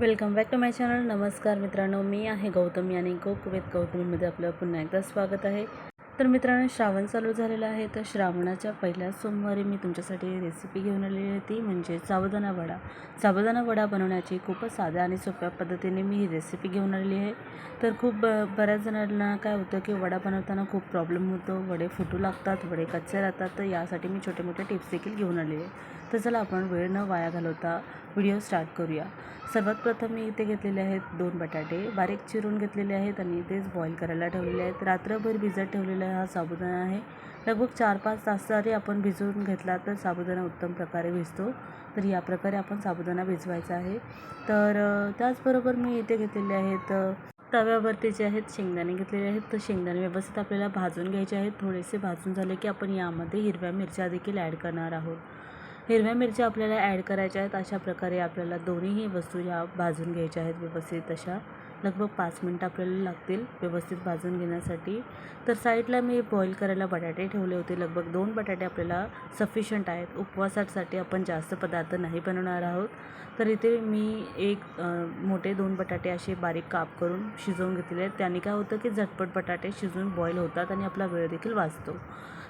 Welcome back to my channel. नमस्कार मित्रांनो मी आहे गौतमी आणि कुक विथ गौतमीमध्ये आपलं पुन्हा एकदा स्वागत आहे. तर मित्रांनो श्रावण चालू झालेलं आहे तर श्रावणाच्या पहिल्या सोमवारी मी तुमच्यासाठी रेसिपी घेऊन आलेली आहे ती म्हणजे साबुदाणा वडा. साबुदाणा वडा बनवण्याची खूपच साध्या आणि सोप्या पद्धतीने मी ही रेसिपी घेऊन आलेली आहे. तर खूप ब बऱ्याच जणांना काय होतं की वडा बनवताना खूप प्रॉब्लेम होतो वडे फुटू लागतात वडे कच्चे राहतात तर यासाठी मी छोटे मोठे टिप्स देखील घेऊन आलेले आहे. तर चला आपण वेळ न वाया घालवता व्हिडिओ स्टार्ट करूया. सर्वात प्रथम मी इथे घेतलेले आहेत दोन बटाटे. बारीक चिरून घेतलेले आहेत आणि तेच बॉईल करायला ठेवलेले आहेत. रात्रभर भिजत ठेवलेला हा साबुदाणा आहे. लगभग चार पाच तास जरी आपण भिजवून घेतला तर साबुदाणा उत्तम प्रकारे भिजतो. तर या प्रकारे आपण साबुदाणा भिजवायचा आहे. तर त्याचबरोबर मी इथे घेतलेले आहेत तव्यावरती जे आहेत शेंगदाणे घेतलेले आहेत. तर शेंगदाणे व्यवस्थित आपल्याला भाजून घ्यायचे आहेत. थोडेसे भाजून झाले की आपण यामध्ये हिरव्या मिरच्या देखील ॲड करणार आहोत. हिरव्या मिरच्या आपल्याला ॲड करायच्या आहेत. अशा प्रकारे आपल्याला दोन्हीही वस्तू ह्या भाजून घ्यायच्या आहेत व्यवस्थित. अशा लगभग पाच मिनटं आपल्याला लागतील व्यवस्थित भाजून घेण्यासाठी. तर साईडला मी बॉईल करायला बटाटे ठेवले होते. लगभग दोन बटाटे आपल्याला सफिशियंट आहेत. उपवासासाठी आपण जास्त पदार्थ नाही बनवणार आहोत. तर इथे मी एक मोठे दोन बटाटे असे बारीक काप करून शिजवून घेतलेले आहेत. त्याने काय होतं की झटपट बटाटे शिजून बॉईल होतात आणि आपला वेळ देखील वाचतो.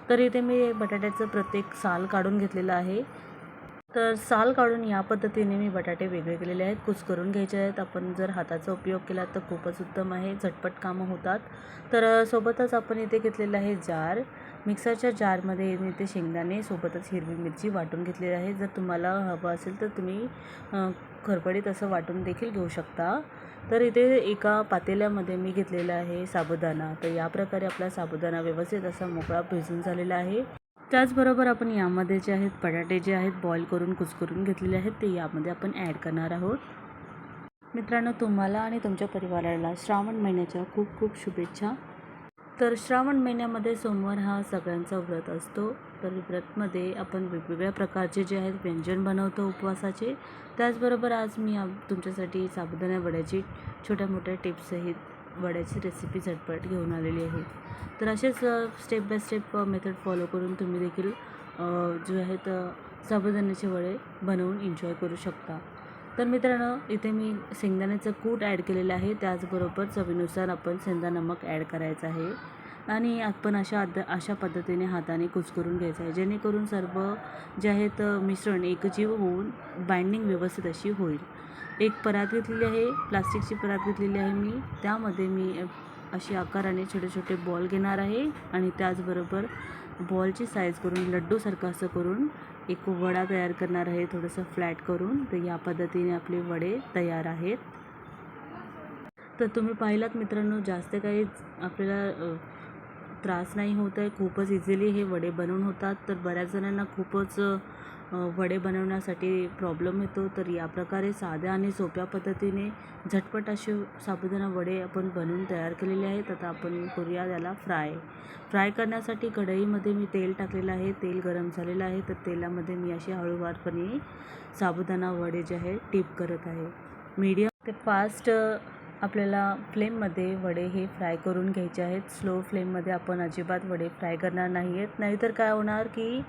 तर इथे मी बटाट्याचं प्रत्येक साल काढून घेतलेलं आहे. तर साल काढून या पद्धतीने मी बटाटे वेगळे केलेले आहेत. कुस्करून घ्यायचे आहेत. आपण जर हाताचा उपयोग केला तर खूपच उत्तम आहे. झटपट कामं होतात. तर सोबतच आपण इथे घेतलेलं आहे जार. मिक्सरच्या जारमध्ये मी ते शेंगदाणे सोबतच हिरवी मिरची वाटून घेतलेली आहे. जर तुम्हाला हवं असेल तर तुम्ही अ, खरबडीत असं वाटून देखील घेऊ शकता. तर इथे एका पातेल्यामध्ये मी घेतलेला आहे साबुदाणा. तर या प्रकारे आपला साबुदाणा व्यवस्थित असा मोकळा भिजून झालेला आहे. त्याचबरोबर आपण यामध्ये जे आहेत बटाटे जे आहेत बॉईल करून कुस्करून घेतलेले आहेत ते यामध्ये आपण ॲड करणार आहोत. मित्रांनो तुम्हाला आणि तुमच्या परिवाराला श्रावण महिन्याच्या खूप खूप शुभेच्छा. तर श्रावण महिन्यामध्ये सोमवार हा सगळ्यांचा व्रत असतो. तर व्रतमध्ये आपण वेगवेगळ्या प्रकारचे जे आहेत व्यंजन बनवतो उपवासाचे. त्याचबरोबर आज मी तुमच्यासाठी साबुदाणा वड्याची छोट्या मोठ्या टिप्ससहित वड्याची रेसिपी झटपट घेऊन आलेली आहे. तर असेच step by step method follow करून तुम्ही देखील जे आहेत साबुदाण्याचे वडे बनवून एन्जॉय करू शकता. तर मित्रांनो इथे मी शेंगदाण्याचं कूट ॲड केलेलं आहे. त्याचबरोबर चवीनुसार आपण शेंदा नमक ॲड करायचं आहे. आणि आपण अशा अद अशा पद्धतीने हाताने कुचकरून घ्यायचं आहे. जेणेकरून सर्व जे आहेत मिश्रण एकजीव होऊन बाइंडिंग व्यवस्थित अशी होईल. एक परात घेतलेली आहे प्लास्टिकची परात घेतलेली आहे मी. त्यामध्ये मी अशी आकाराने छोटे छोटे बॉल घेणार आहे आणि त्याचबरोबर बॉलची साईज करून लड्डूसारखं असं करून एक वडा तयार करणार आहे थोडंसं फ्लॅट करून. तर या पद्धतीने आपले वडे तयार आहेत. तर तुम्ही पाहिलात मित्रांनो जास्त काही आपल्याला त्रास नाही होत आहे. खूपच इझिली हे वडे बनवून होतात. तर बऱ्याच जणांना खूपच वडे बनवण्यासाठी प्रॉब्लेम येतो तर या प्रकारे साध्या आणि सोप्या पद्धतीने झटपट असे साबुदाणा वडे आपण बनवून तयार केलेले आहेत. आता आपण करूया त्याला फ्राय फ्राय करण्यासाठी कढईमध्ये मी तेल टाकलेलं आहे. तेल गरम झालेलं आहे. तर तेलामध्ये मी असे हळूवारपणे साबुदाणा वडे जे आहे टीप करत आहे. मीडियम ते फास्ट आपल्याला फ्लेममध्ये वडे हे फ्राय करून घ्यायचे आहेत. स्लो फ्लेममध्ये आपण अजिबात वडे फ्राय करणार नाही आहेत नाहीतर काय होणार की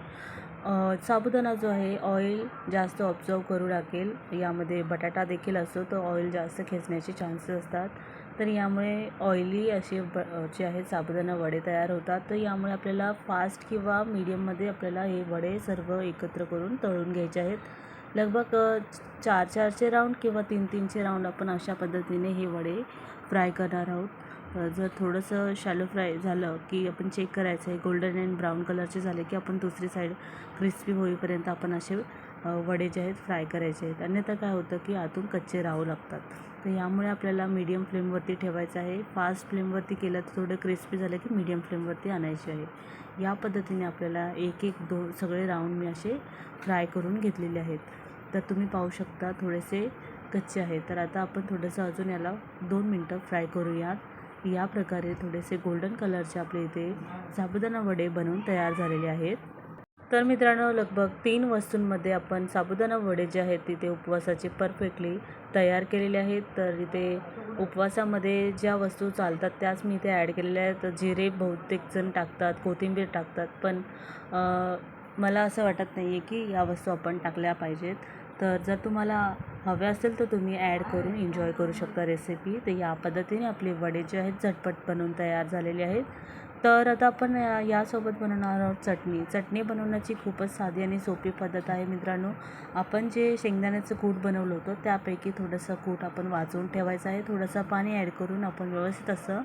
साबुदाणा जो आहे ऑइल जास्त ऑब्झर्व करू लागेल. यामध्ये बटाटा देखील असतो तो ऑइल जास्त खेचण्याचे चान्सेस असतात. तर यामुळे ऑइली असे ब जे आहेत साबुदाणा वडे तयार होतात. तर यामुळे आपल्याला फास्ट किंवा मीडियममध्ये आपल्याला हे वडे सर्व एकत्र करून तळून घ्यायचे आहेत. लगभग चार चारचे राऊंड किंवा तीन तीनचे राऊंड आपण अशा पद्धतीने हे वडे फ्राय करणार आहोत. जर थोडंसं शॅलो फ्राय झालं की आपण चेक करायचं आहे गोल्डन अँड ब्राऊन कलरचे झाले की आपण दुसरी साईड क्रिस्पी होईपर्यंत आपण असे वडे जे आहेत फ्राय करायचे आहेत. अन्यथा काय होतं की आतून कच्चे राहू लागतात. तर यामुळे आपल्याला मीडियम फ्लेमवरती ठेवायचं आहे. फास्ट फ्लेमवरती केलं तर थोडं क्रिस्पी झालं की मीडियम फ्लेमवरती आणायचे आहे. या पद्धतीने आपल्याला एक एक दोन सगळे राऊंड मी असे फ्राय करून घेतलेले आहेत. तर तुम्ही पाहू शकता थोडेसे कच्चे आहेत. तर आता आपण थोडंसं अजून याला दोन मिनटं फ्राय करूयात. या प्रकारे थोडेसे गोल्डन कलरचे आपले इथे साबुदाणा वडे बनवून तयार झालेले आहेत. तर मित्रांनो लगभग तीन वस्तूंमध्ये आपण साबुदाणा वडे जे आहेत तिथे उपवासाचे परफेक्टली तयार केलेले आहेत. तर इथे उपवासामध्ये ज्या वस्तू चालतात त्याच मी इथे ॲड केलेल्या आहेत. जिरे बहुतेकजण टाकतात कोथिंबीर टाकतात पण मला असं वाटत नाही आहे की या वस्तू आपण टाकल्या पाहिजेत. तर जर तुम्हाला हवे असेल तर तुम्ही ॲड करून एन्जॉय करू शकता रेसिपी तर या पद्धतीने आपले वडे जे आहेत झटपट बनवून तयार झालेले आहेत. तर आता आपण या- यासोबत बनवणार आहोत चटणी. चटणी बनवण्याची खूपच साधी आणि सोपी पद्धत आहे मित्रांनो. आपण जे शेंगदाण्याचं कूट बनवलं होतं त्यापैकी थोडंसं कूट आपण वाचवून ठेवायचं आहे. थोडंसं पाणी ॲड करून आपण व्यवस्थित असं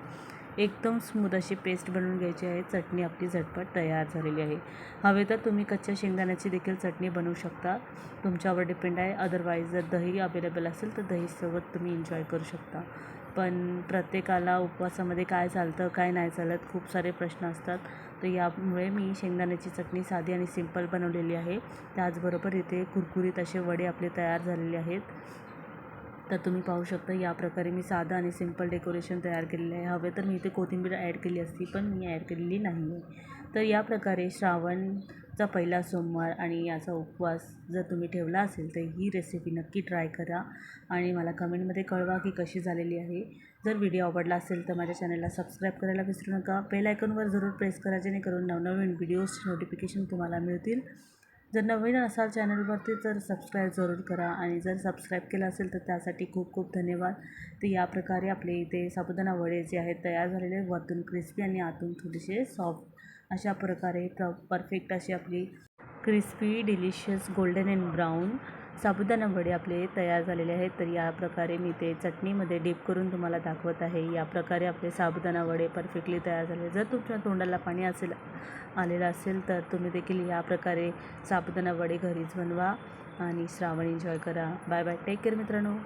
एकदम स्मूथ अशी पेस्ट बनवून घ्यायची आहे. चटणी आपली झटपट तयार झालेली आहे. हवे तर तुम्ही कच्च्या शेंगदाण्याची देखील चटणी बनवू शकता. तुमच्यावर डिपेंड आहे. अदरवाईज जर दही अवेलेबल असेल तर दहीसोबत तुम्ही एन्जॉय करू शकता. पण प्रत्येकाला उपवासामध्ये काय चालतं काय नाही चालत खूप सारे प्रश्न असतात. तर यामुळे मी शेंगदाण्याची चटणी साधी आणि सिंपल बनवलेली आहे. त्याचबरोबर इथे कुरकुरीत असे वडे आपले तयार झालेले आहेत. तर तुम्ही पाहू शकता या प्रकारे मी साधं आणि सिंपल डेकोरेशन तयार केलेलं आहे. हवे तर मी इथे कोथिंबीर ॲड केली असती पण मी ॲड केलेली नाही आहे तर या प्रकारे श्रावणचा पहिला सोमवार आणि याचा उपवास जर तुम्ही ठेवला असेल तर ही रेसिपी नक्की ट्राय करा. आणि मला कमेंटमध्ये कळवा की कशी झालेली आहे. जर व्हिडिओ आवडला असेल तर माझ्या चॅनलला सबस्क्राईब करायला विसरू नका. बेल आयकॉनवर जरूर प्रेस करा जेणेकरून नवनवीन व्हिडिओज नोटिफिकेशन तुम्हाला मिळतील. जर नवीन असाल चॅनलवरती तर सबस्क्राईब जरूर करा. आणि जर सबस्क्राईब केलं असेल तर त्यासाठी खूप खूप धन्यवाद. तर या प्रकारे आपले इथे साबुदाणा वडे जे आहेत तयार झालेले वरतून क्रिस्पी आणि आतून थोडेसे सॉफ्ट अशा प्रकारे प्र परफेक्ट अशी आपली crispy delicious golden and brown sabudana वडे आपले तयार झालेले आहेत तर या प्रकारे मी ते चटणीमध्ये डीप करून तुम्हाला दाखवत आहे. या प्रकारे आपले साबुदाणा वडे परफेक्टली तयार झाले. जर तुमच्या तोंडाला पाणी असेल आलेलं असेल तर तुम्ही देखील या प्रकारे साबुदाणा वडे घरीच बनवा आणि श्रावण एन्जॉय करा. बाय बाय टेक केअर मित्रांनो.